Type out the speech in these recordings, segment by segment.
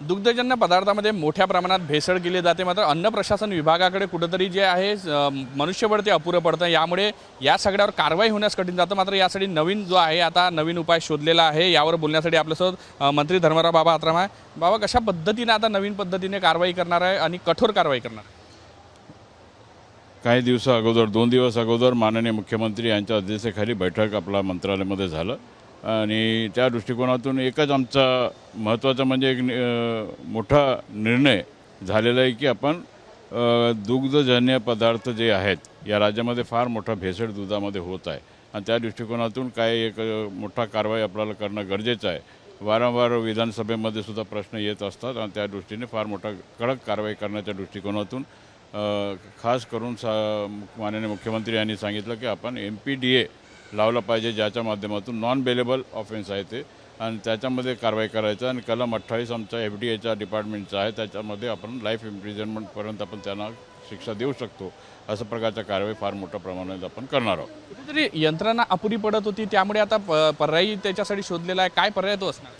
दुग्धजन्य पदार्थामध्ये मोठ्या प्रमाणात भेसळ केली जाते. मात्र अन्न प्रशासन विभागाकडे कुठंतरी जे आहे मनुष्यबळ ते अपुरं पडतं. यामुळे या सगळ्यावर कारवाई होण्यास कठीण जातं. मात्र यासाठी नवीन जो आहे आता नवीन उपाय शोधलेला आहे. यावर बोलण्यासाठी आपल्यासोबत मंत्री धर्मराव बाबा आत्राम आहे. बाबा कशा पद्धतीने आता नवीन पद्धतीने कारवाई करणार आहे आणि कठोर कारवाई करणार काही दिवसा अगोदर दोन दिवस अगोदर माननीय मुख्यमंत्री यांच्या अध्यक्षतेखाली बैठक आपला मंत्रालयामध्ये झालं. आणि त्या दृष्टिकोनातून एकच आमचा महत्त्वाचा म्हणजे एक नि- मोठा निर्णय झालेला आहे की आपण दुग्धजन्य पदार्थ जे आहेत या राज्यामध्ये फार मोठा भेसळ दुधामध्ये होत आहे. आणि त्या दृष्टिकोनातून काय एक मोठा कारवाई आपल्याला करणं गरजेचं आहे. वारंवार विधानसभेमध्ये सुद्धा प्रश्न येत असतात आणि त्या दृष्टीने फार मोठा कडक कारवाई करण्याच्या दृष्टिकोनातून खास करून सा माननीय मुख्यमंत्री यांनी सांगितलं की आपण एम पी डी ए लावलं पाहिजे ज्याच्या माध्यमातून नॉन बेलेबल ऑफेन्स आहे ते. आणि त्याच्यामध्ये कारवाई करायचं आणि कलम अठ्ठावीस आमचा एफ डी एच्या डिपार्टमेंटचा आहे. त्याच्यामध्ये आपण लाईफ इम्प्रिझनमेंटपर्यंत आपण त्यांना शिक्षा देऊ शकतो. अशा प्रकारच्या कारवाई फार मोठ्या प्रमाणात आपण करणार आहोत. कुठेतरी यंत्रणा अपुरी पडत होती त्यामुळे आता प- पर्यायी त्याच्यासाठी शोधलेला आहे. काय पर्याय तो असणार?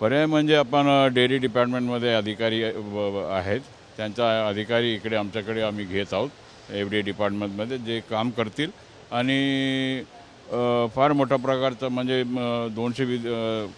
पर्याय म्हणजे आपण डेअरी डिपार्टमेंटमध्ये अधिकारी अ, व- व- आहेत. त्यांचा अधिकारी इकडे आमच्याकडे आम्ही घेत आहोत एफ डी डिपार्टमेंटमध्ये जे काम करतील. आणि फार मोठ्या प्रकारचं म्हणजे दोनशे वीस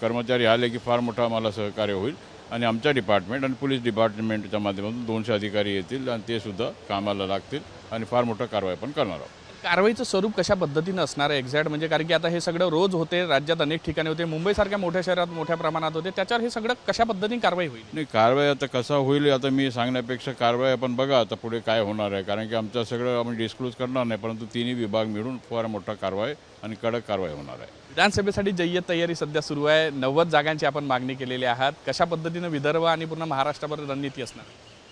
कर्मचारी आले की फार मोठा आम्हाला सहकार्य होईल. आणि आमच्या डिपार्टमेंट आणि पोलीस डिपार्टमेंटच्या माध्यमातून दोनशे अधिकारी येतील आणि ते सुद्धा कामाला लागतील आणि फार मोठा कारवाई पण करणार आहोत. कारवाईचं स्वरूप कशा पद्धतीनं असणार आहे एक्झॅक्ट म्हणजे कारण की आता हे सगळं रोज होते राज्यात अनेक ठिकाणी होते मुंबईसारख्या मोठ्या शहरात मोठ्या प्रमाणात होते त्याच्यावर हे सगळं कशा पद्धतीने कारवाई होईल? नाही कारवाई आता कसा होईल आता मी सांगण्यापेक्षा कारवाई आपण बघा आता पुढे काय होणार आहे. कारण की आमचं सगळं आम्ही डिस्क्लोज करणार नाही परंतु तिन्ही विभाग मिळून फार मोठा कारवाई आणि कडक कारवाई होणार आहे. विधानसभेसाठी जय्यत तयारी सध्या सुरू आहे. नव्वद जागांची आपण मागणी केलेली आहात. कशा पद्धतीनं विदर्भ आणि पूर्ण महाराष्ट्रावर रणनीती असणार?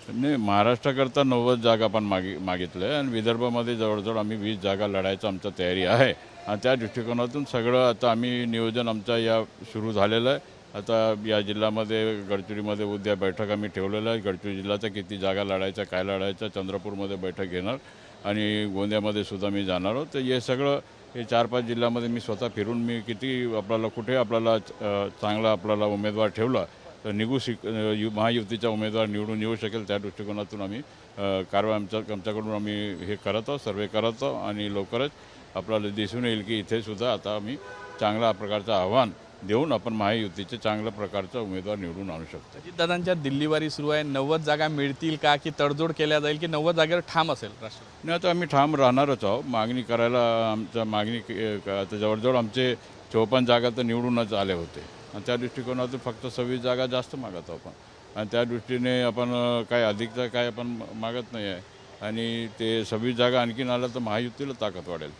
नाही महाराष्ट्राकरता नव्वद जागा आपण मागी मागितलं आहे आणि विदर्भामध्ये जवळजवळ आम्ही वीस जागा लढायचं आमचं तयारी आहे. आणि त्या दृष्टिकोनातून सगळं आता आम्ही नियोजन आमचा या सुरू झालेलं आहे. आता या जिल्ह्यामध्ये गडचिरोलीमध्ये उद्या बैठक आम्ही ठेवलेलं आहे. गडचिरोली जिल्ह्याचा किती जागा लढायच्या काय लढायचं चंद्रपूरमध्ये बैठक घेणार आणि गोंदियामध्ये सुद्धा मी जाणार आहोत. तर हे सगळं हे चार पाच जिल्ह्यामध्ये मी स्वतः फिरून मी किती आपल्याला कुठे आपल्याला चांगला आपल्याला उमेदवार ठेवला निघू शिक यु- महायुतीचा उमेदवार निवडून येऊ शकेल त्या दृष्टिकोनातून आम्ही कारवाई आमच्या आमच्याकडून आम्ही हे करत आहोत सर्वे करत आहोत आणि लवकरच आपल्याला दिसून येईल की इथे सुद्धा आता आम्ही चांगल्या प्रकारचं आव्हान देऊन आपण महायुतीचे चांगल्या प्रकारचा उमेदवार निवडून आणू शकतो. अजितदादांच्या दिल्लीवारी सुरू आहे. नव्वद जागा मिळतील का की तडजोड केल्या जाईल की नव्वद जागेवर ठाम असेल राष्ट्रवादी? नाही आता आम्ही ठाम राहणारच आहोत. मागणी करायला आमच्या मागणी जवळजवळ आमचे चौपन्न जागा तर निवडूनच आले होते. आणि त्या दृष्टिकोनातून फक्त सव्वीस जागा जास्त मागत आहोत आपण. आणि त्या दृष्टीने आपण काय अधिकचा काय आपण मागत नाही आहे. आणि ते सव्वीस जागा आणखीन आल्या तर महायुतीला ताकद वाढेल.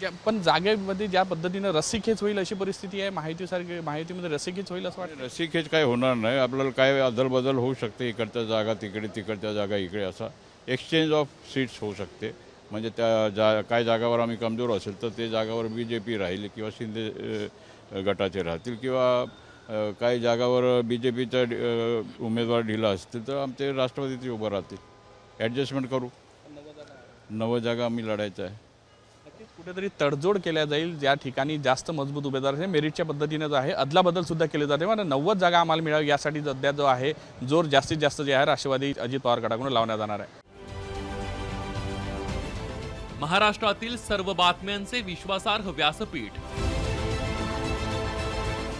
ज्या- पण जागेमध्ये ज्या पद्धतीनं रस्सीखेच होईल अशी परिस्थिती आहे माहितीसारखी माहितीमध्ये रस्सीखेच होईल असं वाटतं? रस्सीखेच काही होणार नाही. आपल्याला काय अदलबदल होऊ शकते इकडच्या जागा तिकडे तिकडच्या जागा इकडे असा एक्सचेंज ऑफ सीट्स होऊ शकते. म्हणजे त्या जा काय जागावर आम्ही कमजोर असेल तर ते जागावर बी जे पी राहील किंवा शिंदे अ, गटाचे राहतील किंवा काही जागावर बी जे पीचा उमेदवार ढिला असतील तर आमचे राष्ट्रवादीचे उभं राहतील. ॲडजस्टमेंट करू. नवं जागा आम्ही लढायचं आहे. कुठेतरी तडजोड केल्या जाईल. ज्या ठिकाणी जास्त मजबूत उमेदवार आहे मेरिटच्या पद्धतीनं जो आहे. अदला बदल सुद्धा केले जाते. मला नव्वद जागा आम्हाला मिळावी यासाठी सध्या जो आहे जोर जास्तीत जास्त जे आहे राष्ट्रवादी अजित पवार गटाकडून लावण्यात जाणार आहे. महाराष्ट्रातील सर्व बातम्यांचे विश्वासार्ह व्यासपीठ